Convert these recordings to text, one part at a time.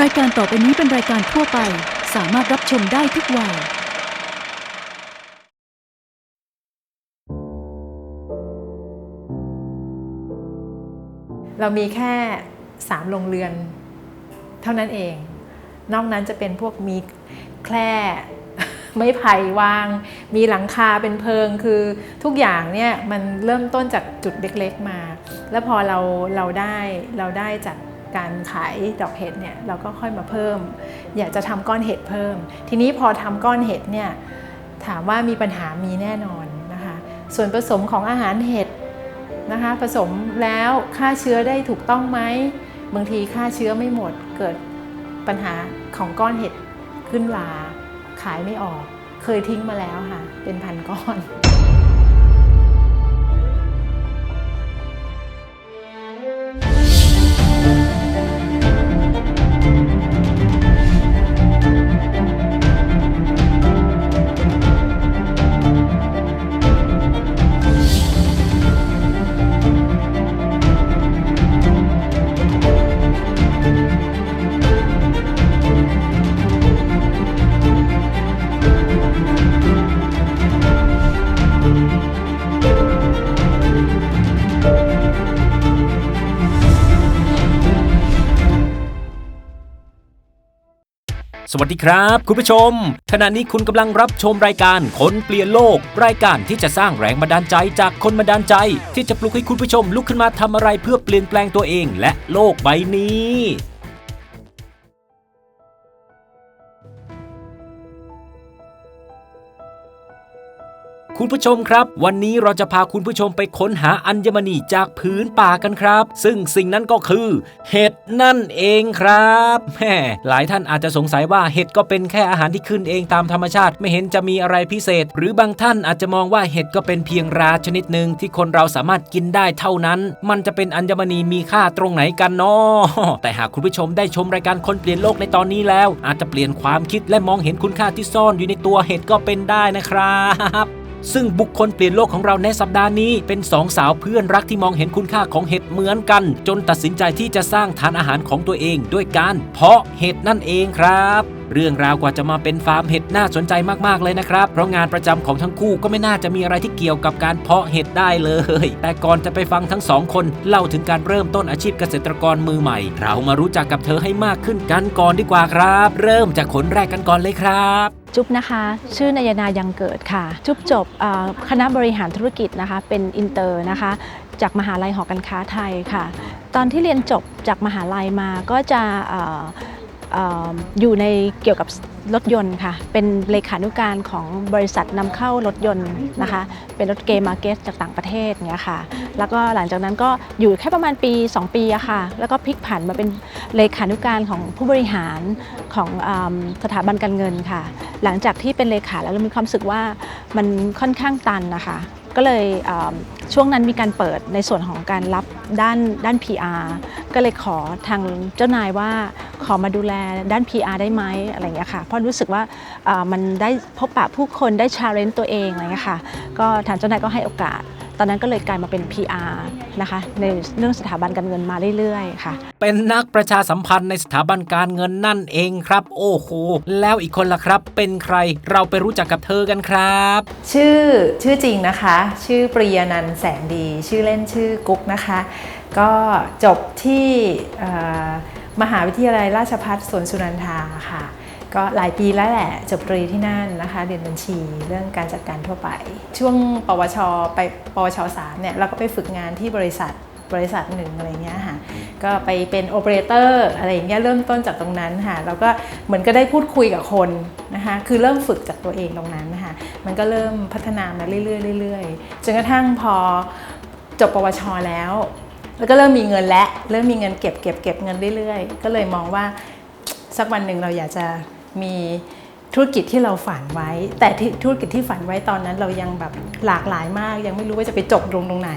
รายการต่อไปนี้เป็นรายการทั่วไป สามารถรับชมได้ทุกวัย เรามีแค่สามโรงเรือน เท่านั้นเอง นอกนั้นจะเป็นพวกมีแคร่ ไม้ไผ่วาง มีหลังคาเป็นเพิงคือทุกอย่างเนี่ยมันเริ่มต้นจากจุดเล็กๆมา แล้วพอเราเราได้เราได้จา การขายดอกเห็ดเนี่ยเราก็ค่อยมาเพิ่ม อยากจะทำก้อนเห็ดเพิ่ม ทีนี้พอทำก้อนเห็ดเนี่ยถามว่ามีปัญหามีแน่นอนนะคะ ส่วนผสมของอาหารเห็ดนะคะผสมแล้วฆ่าเชื้อได้ถูกต้องไหมบางทีฆ่าเชื้อไม่หมดเกิดปัญหาของก้อนเห็ดขึ้นลาขายไม่ออก เคยทิ้งมาแล้วค่ะ เป็นพันก้อน สวัสดีครับ คุณผู้ชม ขณะนี้คุณกำลังรับชมรายการคนเปลี่ยนโลก รายการที่จะสร้างแรงบันดาลใจจากคนบันดาลใจ ที่จะปลุกให้คุณผู้ชมลุกขึ้นมาทำอะไรเพื่อเปลี่ยนแปลงตัวเองและโลกใบนี้ คุณผู้ชมครับ วันนี้เราจะพาคุณผู้ชมไปค้นหาอัญมณีจากพื้นป่ากันครับ ซึ่งสิ่งนั้นก็คือ เห็ดนั่นเองครับแหมหลายท่านอาจจะสงสัยว่าเห็ดก็เป็นแค่อาหารที่ขึ้นเองตามธรรมชาติไม่เห็นจะมีอะไรพิเศษ หรือบางท่านอาจจะมองว่าเห็ดก็เป็นเพียงราชนิดหนึ่งที่คนเราสามารถกินได้เท่านั้น มันจะเป็นอัญมณีมีค่าตรงไหนกันเนาะแต่หากคุณผู้ชมได้ชมรายการคนเปลี่ยนโลกในตอนนี้แล้ว อาจจะเปลี่ยนความคิดและมองเห็นคุณค่าที่ซ่อนอยู่ในตัวเห็ดก็เป็นได้นะครับ ซึ่งบุคคลเปลี่ยนโลกของเราในสัปดาห์นี้เป็นสองสาวเพื่อนรักที่มองเห็นคุณค่าของเห็ดเหมือนกัน จนตัดสินใจที่จะสร้างทานอาหารของตัวเอง ด้วยการเพาะเห็ดนั่นเองครับเรื่องราวกว่าจะมาเป็นฟาร์มเห็ดน่าสนใจมากๆเลยนะครับ เพราะงานประจำของทั้งคู่ก็ไม่น่าจะมีอะไรที่เกี่ยวกับการเพาะเห็ดได้เลย แต่ก่อนจะไปฟังทั้งสองคนเล่าถึงการเริ่มต้นอาชีพเกษตรกรมือใหม่ เรามารู้จักกับเธอให้มากขึ้นกันก่อนดีกว่าครับ เริ่มจากคนแรกกันก่อนเลยครับ จุ๊บนะคะ ชื่อนายนายังเกิดค่ะ จุ๊บจบคณะบริหารธุรกิจนะคะ เป็นอินเตอร์นะคะ จากมหาลัยหอการค้าไทยค่ะ ตอนที่เรียนจบจากมหาลัยมาก็จะ อยู่ในเกี่ยวกับรถยนต์ค่ะ เป็นเลขานุการของบริษัทนำเข้ารถยนต์นะคะ เป็นรถเกมมาร์เก็ตจากต่างประเทศเงี้ยค่ะ แล้วก็หลังจากนั้นก็อยู่แค่ประมาณปี 2 ปีอะค่ะ แล้วก็พลิกผันมาเป็นเลขานุการของผู้บริหารของอสถาบันการเงินค่ะ หลังจากที่เป็นเลขาแล้วเรามีความรู้สึกว่ามันค่อนข้างตันนะคะ ก็เลยช่วงนั้นมีการเปิดในส่วนของการรับด้านด้าน PR ก็เลยขอทางเจ้านายว่าขอมาดูแลด้าน PR ได้ไหมอะไรอย่างเงี้ยค่ะเพราะรู้สึกว่ามันได้พบปะผู้คนได้ชาเลนจ์ตัวเองอะไรอย่างเงี้ยค่ะก็ทางเจ้านายก็ให้โอกาส อนนั้นก็เลยกลายมาเป็น PR นะคะในเรื่องสถาบันการเงินมาเรื่อยๆ ค่ะ เป็นนักประชาสัมพันธ์ในสถาบันการเงินนั่นเองครับ โอ้โห แล้วอีกคนล่ะครับ เป็นใครเราไปรู้จักกับเธอกันครับ ชื่อชื่อจริงนะคะ ชื่อปริยานันท์แสงดี ชื่อเล่นชื่อกุ๊กนะคะ ก็จบที่เอ่อมหาวิทยาลัยราชภัฏสวนสุนันทาค่ะ ก็หลายปีแล้วแหละจบตรีที่นั่นนะคะ เรียนบัญชีเรื่องการจัดการทั่วไป ช่วงปวชไปปวชสามเนี่ยเราก็ไปฝึกงานที่บริษัทบริษัทหนึ่งอะไรเงี้ยค่ะก็ไปเป็นโอเปอเรเตอร์อะไรเงี้ยเริ่มต้นจากตรงนั้นค่ะแล้วก็เหมือนก็ได้พูดคุยกับคนนะคะคือเริ่มฝึกจากตัวเองตรงนั้นนะคะมันก็เริ่มพัฒนามาเรื่อยๆเรื่อยๆจนกระทั่งพอจบปวชแล้ว แล้วก็เริ่มมีเงินและเริ่มมีเงินเก็บเก็บเก็บเงินเรื่อยๆ ก็เลยมองว่าสักวันหนึ่งเราอยากจะ มีธุรกิจที่เราฝันไว้ แต่ที่ธุรกิจที่ฝันไว้ตอนนั้นเรายังแบบหลากหลายมาก ยังไม่รู้ว่าจะไปจบตรงตรงไหน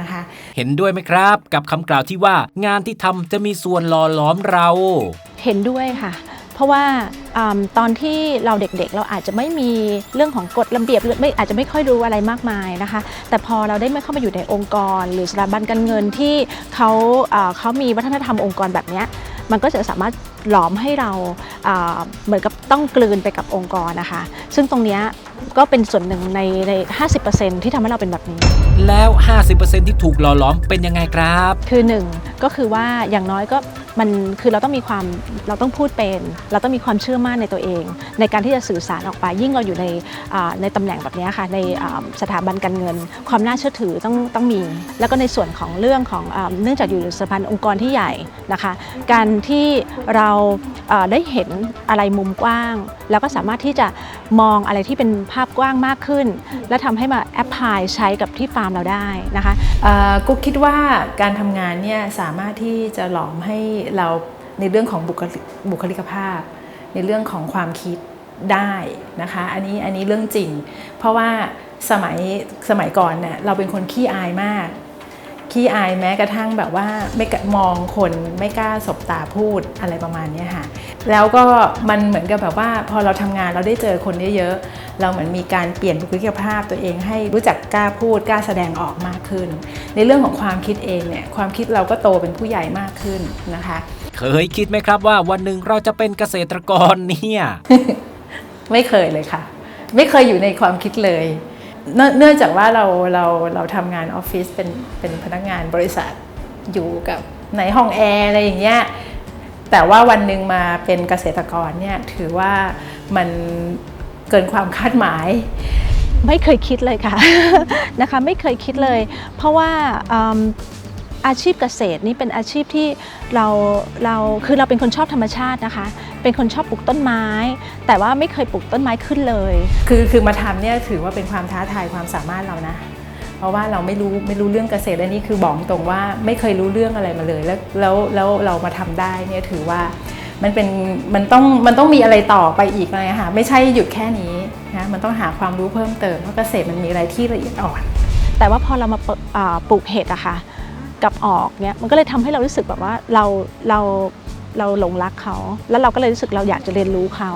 นะคะ เห็นด้วยไหมครับ กับคำกล่าวที่ว่างานที่ทำจะมีส่วนหล่อหลอมเรา เห็นด้วยค่ะ เพราะว่าอำตอนที่เราเด็กๆ เราอาจจะไม่มีเรื่องของกฎระเบียบหรือไม่อาจจะไม่ค่อยรู้อะไรมากมายนะคะ แต่พอเราได้ไม่เข้ามาอยู่ในองค์กร หรือสถาบันการเงินที่เขาเอ่อเขามีวัฒนธรรมองค์กรแบบเนี้ยมันก็จะสามารถ หลอมให้เราอ่าเหมือนกับต้องกลืนไปกับองค์กรนะคะ ซึ่งตรงเนี้ยก็เป็นส่วนหนึ่งในใน 50%ที่ทำให้เราเป็นแบบนี้ แล้ว 50%ที่ถูกหล่อหลอมเป็นยังไงครับ คือหนึ่งก็คือว่าอย่างน้อยก็ มันคือเราต้องมีความเราต้องพูดเป็น เราต้องมีความเชื่อมั่นในตัวเอง ในการที่จะสื่อสารออกไป ยิ่งเราอยู่ในในตำแหน่งแบบนี้ค่ะในสถาบันการเงิน ความน่าเชื่อถือต้องต้องมี แล้วก็ในส่วนของเรื่องของอเนื่องจากอยู่ในสถาบันองค์กรที่ใหญ่นะคะการที่เราได้เห็นอะไรมุมกว้าง แล้วก็สามารถที่จะมองอะไรที่เป็นภาพกว้างมากขึ้น และทำให้มาแอพพลายใช้กับที่ฟาร์มเราได้นะคะกุ๊กคิดว่าการทำงานเนี่ยสามารถที่จะหลอมให้เราในเรื่องของบุคลิกบุคลิกภาพ ในเรื่องของความคิดได้นะคะอันนี้อันนี้เรื่องจริง เพราะว่าสมัยสมัยก่อนเนี่ยเราเป็นคนขี้อายมาก ขี้อายแม้กระทั่งแบบว่าไม่กะมองคนไม่กล้าสบตาพูดอะไรประมาณเนี้ยค่ะ แล้วก็มันเหมือนกับแบบว่าพอเราทำงานเราได้เจอคนเยอะๆเราเหมือนมีการเปลี่ยนบุคลิกภาพตัวเองให้รู้จักกล้าพูดกล้าแสดงออกมากขึ้น ในเรื่องของความคิดเองเนี่ยความคิดเราก็โตเป็นผู้ใหญ่มากขึ้นนะคะ เคยคิดไหมครับว่าวันหนึ่งเราจะเป็นเกษตรกรเนี่ยไม่เคยเลยค่ะ ไม่เคยอยู่ในความคิดเลย เนื่องจากว่าเราเราเราทำงานออฟฟิศเป็นเป็นพนักงานบริษัทอยู่กับในห้องแอร์อะไรอย่างเงี้ยแต่ว่าวันหนึ่งมาเป็นเกษตรกรเนี่ยถือว่ามันเกินความคาดหมาย ไม่เคยคิดเลยค่ะนะคะ ไม่เคยคิดเลย เพราะว่า อืมอาชีพเกษตรนี่เป็นอาชีพที่เราเราคือเราเป็นคนชอบธรรมชาตินะคะ เป็นคนชอบปลูกต้นไม้ แต่ว่าไม่เคยปลูกต้นไม้ขึ้นเลย คือคือมาทำเนี่ยถือว่าเป็นความท้าทายความสามารถเรานะ เพราะว่าเราไม่รู้ไม่รู้เรื่องเกษตรและนี่คือบอกตรงว่าไม่เคยรู้เรื่องอะไรมาเลย แล้วแล้วแล้วเรามาทำได้เนี่ยถือว่ามันเป็นมันต้องมันต้องมีอะไรต่อไปอีกเลยค่ะไม่ใช่หยุดแค่นี้นะมันต้องหาความรู้เพิ่มเติมเพราะเกษตรมันมีอะไรที่ละเอียดอ่อนแต่ว่าพอเรามาเปิดอ่าปลูกเห็ดอะค่ะ กับออกเนี่ยมันก็เลยทำให้เรารู้สึกแบบว่าเราเราเราหลงรักเขา แล้วเราก็เลยรู้สึกเราอยากจะเรียนรู้เขา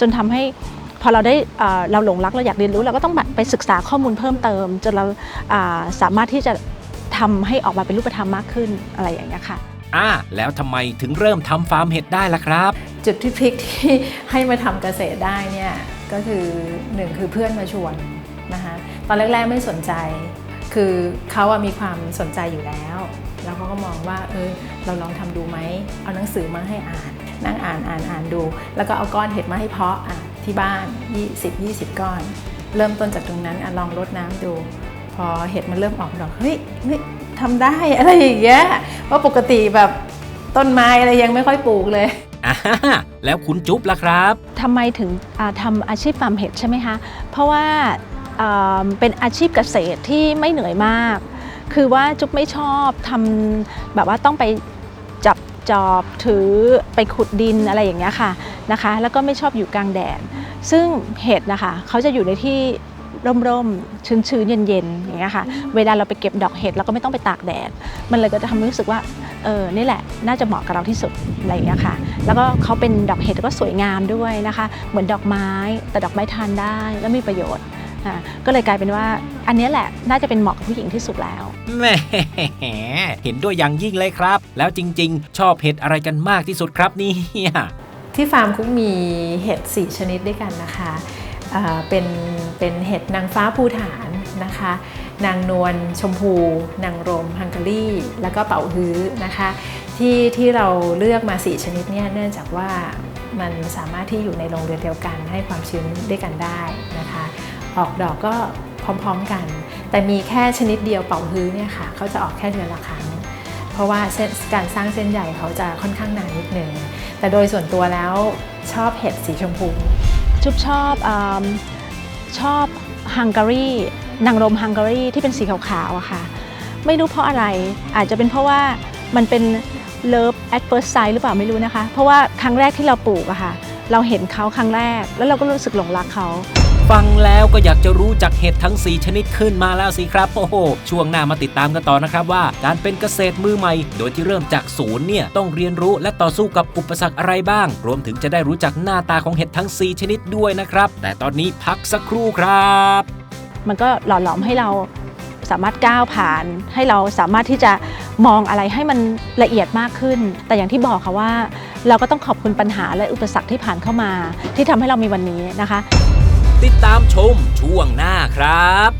จนทำให้พอเราได้อ่าเราหลงรักเราอยากเรียนรู้เราก็ต้องแบบไปศึกษาข้อมูลเพิ่มเติม จนเราอ่าสามารถที่จะทำให้ออกมาเป็นรูปธรรมมากขึ้นอะไรอย่างเงี้ยค่ะอ่าแล้วทำไมถึงเริ่มทำฟาร์มเห็ดได้ล่ะครับ จุดที่พลิกที่ให้มาทำเกษตรได้เนี่ยก็คือหนึ่งคือเพื่อนมาชวนนะคะตอนแรกๆไม่สนใจ คือเขาอะมีความสนใจอยู่แล้ว แล้วเขาก็มองว่าเออเราลองทำดูไหมเอาหนังสือมาให้อ่าน นั่งอ่านอ่านอ่านดู แล้วก็เอาก้อนเห็ดมาให้เพาะอะที่บ้าน 20 20 ก้อน เริ่มต้นจากตรงนั้นอะลองรดน้ำดู พอเห็ดมันเริ่มออกดอกเฮ้ยเฮ้ยทำได้อะไรอย่างเงี้ยเพราะปกติแบบต้นไม้อะไรยังไม่ค่อยปลูกเลยอ่าแล้วคุณจุ๊บล่ะครับทำไมถึงอ่าทำอาชีพฟาร์มเห็ดใช่ไหมคะ เพราะว่าอ่า เป็นอาชีพเกษตรที่ไม่เหนื่อยมาก คือว่าจุ๊บไม่ชอบทำแบบว่าต้องไปจับจอบถือไปขุดดินอะไรอย่างเงี้ยค่ะนะคะ แล้วก็ไม่ชอบอยู่กลางแดด ซึ่งเห็ดนะคะเขาจะอยู่ในที่ร่มๆ ชื้นๆ เย็นๆ อย่างเงี้ยค่ะ เวลาเราไปเก็บดอกเห็ดเราก็ไม่ต้องไปตากแดด มันเลยก็จะทำให้รู้สึกว่า เออ นี่แหละ น่าจะเหมาะกับเราที่สุด อะไรอย่างเงี้ยค่ะ แล้วก็เขาเป็นดอกเห็ดก็สวยงามด้วยนะคะ เหมือนดอกไม้ แต่ดอกไม้ทานได้ แล้วมีประโยชน์ ก็เลยกลายเป็นว่าอันเนี้ยแหละน่าจะเป็นเหมาะกับผู้หญิงที่สุดแล้วแหมเห็นด้วยอย่างยิ่งเลยครับ แล้วจริง ๆ ชอบเห็ดอะไรกันมากที่สุดครับเนี่ยที่ฟาร์มคุกมีเห็ด4ชนิดด้วยกันนะคะอ่าเป็นเป็นเห็ดนางฟ้าภูฐานนะคะ นางนวลชมพู นางรมฮังการีแล้วก็เป่าฮื้อนะคะ ที่ที่เราเลือกมา4ชนิดเนี่ยเนื่องจากว่ามันสามารถที่อยู่ในโรงเรือนเดียวกันให้ความชื้นด้วยกันได้นะคะ ออกดอกก็พร้อมๆกัน แต่มีแค่ชนิดเดียวเป่าฮื้อเนี่ยค่ะเขาจะออกแค่เดือนละครั้ง เพราะว่าการสร้างเส้นใหญ่เขาจะค่อนข้างนานนิดนึง แต่โดยส่วนตัวแล้วชอบเห็ดสีชมพูจุ๊บชอบอชอบฮังการีนางรมฮังการีที่เป็นสีขาวๆอะค่ะ ไม่รู้เพราะอะไรอาจจะเป็นเพราะว่ามันเป็น love at first sight หรือเปล่าไม่รู้นะคะ เพราะว่าครั้งแรกที่เราปลูกอะค่ะ เราเห็นเขาครั้งแรก แล้วเราก็รู้สึกหลงรักเขา ฟังแล้วก็อยากจะรู้จักเห็ดทั้ง 4 ชนิดขึ้นมาแล้วสิครับ โอ้โห ช่วงหน้ามาติดตามกันต่อนะครับว่า การเป็นเกษตรมือใหม่ โดยที่เริ่มจากศูนย์เนี่ย ต้องเรียนรู้และต่อสู้กับอุปสรรคอะไรบ้าง รวมถึงจะได้รู้จักหน้าตาของเห็ดทั้ง 4 ชนิดด้วยนะครับ แต่ตอนนี้พักสักครู่ครับ มันก็หล่อหลอมให้เราสามารถก้าวผ่านให้เราสามารถที่จะมองอะไรให้มันละเอียดมากขึ้น แต่อย่างที่บอกค่ะว่า เราก็ต้องขอบคุณปัญหาและอุปสรรคที่ผ่านเข้ามา ที่ทำให้เรามีวันนี้นะคะ ติดตามชมช่วงหน้าครับ